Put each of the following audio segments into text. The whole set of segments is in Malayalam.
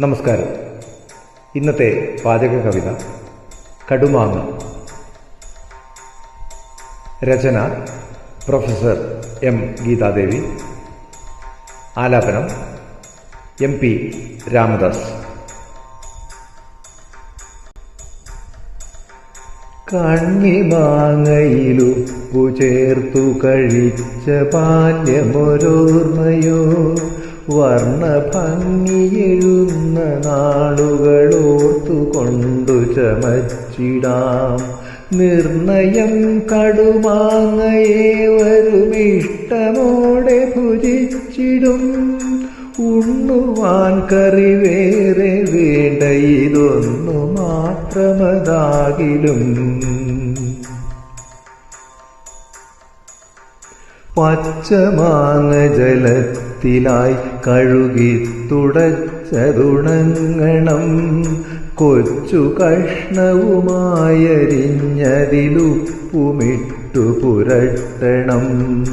നമസ്കാരം. ഇന്നത്തെ പാചക കവിത കടുമാങ്ങ. രചന പ്രൊഫസർ എം ഗീതാദേവി. ആലാപനം എം പി രാമദാസ്. കണ്ണിമാങ്ങയിലുപ്പു ചേർത്തു കഴിച്ച ബാല്യമൊരോർമ്മയോ വർണഭംഗിയെഴുന്ന നാളുകളോർത്തു കൊണ്ടു ചമച്ചിടാം. നിർണയം കടുമാങ്ങയെ വരുമിഷ്ടമോടെ ഭുജിച്ചിടും. ഉണ്ണുവാൻ കറി വേറെ വേണ്ട ഇതൊന്നു മാത്രമതാകിലും. പച്ചമാങ്ങ ജലത്തിലായി കഴുകി തുടച്ചതുണങ്ങണം. കൊച്ചു കഷ്ണവുമായരിഞ്ഞതിലുപ്പുമിട്ടു പുരട്ടണം.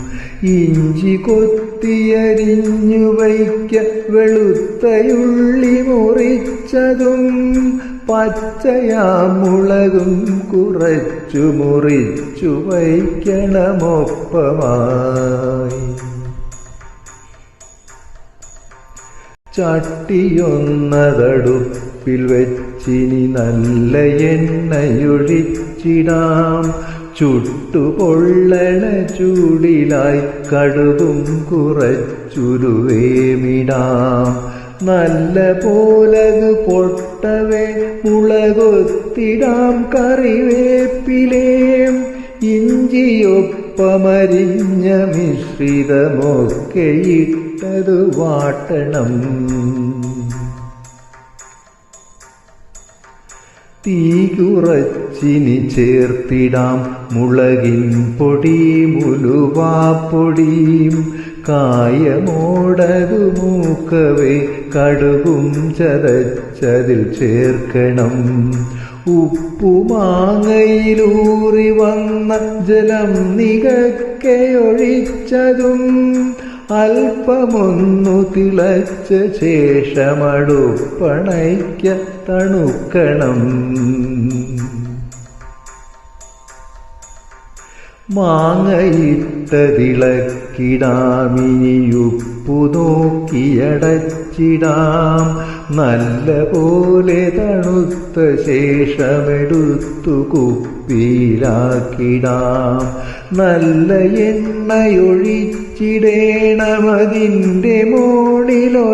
ഇഞ്ചി കൊത്തിയരിഞ്ഞു വയ്ക്ക വെളുത്തയുള്ളി മുറിച്ചതും പച്ചയാമുളകും കുറച്ചു മുറിച്ചു വയ്ക്കണമൊപ്പമായി. ചട്ടിയൊന്നതടുപ്പിൽ വെച്ചിനി നല്ല എണ്ണയൊഴിച്ചിടാം. ചുട്ടുപൊള്ളണ ചൂടിലായി കടുകും കുറച്ചുരുവേമിടാം. നല്ല പോലത് പൊട്ടവേ മുളകൊത്തിടാം കറിവേപ്പിലേ. ഇഞ്ചിയൊപ്പമരിഞ്ഞ മിശ്രിതമൊക്കെ ഇട്ടത് വാട്ടണം. തീ കുറച്ചിനി ചേർത്തിടാം മുളകിൻ പൊടി മുലുവാപ്പൊടിയും കായമോടതു മൂക്കവേ കടുകും ചതച്ചതിൽ ചേർക്കണം. ഉപ്പുമാങ്ങയിലൂറി വന്ന ജലം നികക്കെയൊഴിച്ചതും അല്പമൊന്നു തിളച്ച ശേഷമടുപ്പണയ്ക്ക തണുക്കണം. മാങ്ങയിട്ടതിളക്കിടാമിനിയുപ്പു നോക്കിയടച്ചിടാം നല്ല പോലെ തണുത്ത ശേഷമെടുത്തു കുപ്പിയിലാക്കിടാം നല്ല എണ്ണയൊഴിച്ചിടേണമതിന്റെ മോണിലൊരൽപ്പമായി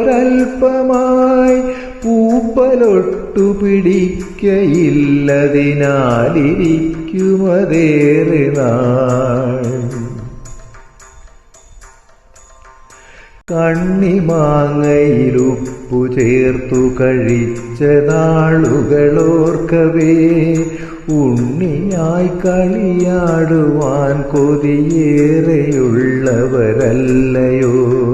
പൂപ്പലൊട്ടു പിടിക്കയില്ലതിനാലിരിക്കുമതേറെ നാൾ. കണ്ണിമാങ്ങയിലുപ്പു ചേർത്തു കഴിച്ച നാളുകളോർക്കവേ ഉണ്ണിയായി കളിയാടുവാൻ കൊതിയേറെയുള്ളവരല്ലയോ.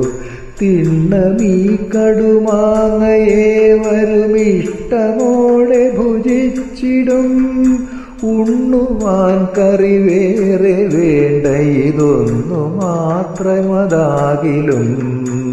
തിണ്ണമീ കടുമാങ്ങയെ വരുമിഷ്ടമോടെ ഭുജിച്ചിടും. ഉണ്ണുവാൻ കറി വേറെ വേണ്ട ഇതൊന്നു മാത്രമതാകിലും.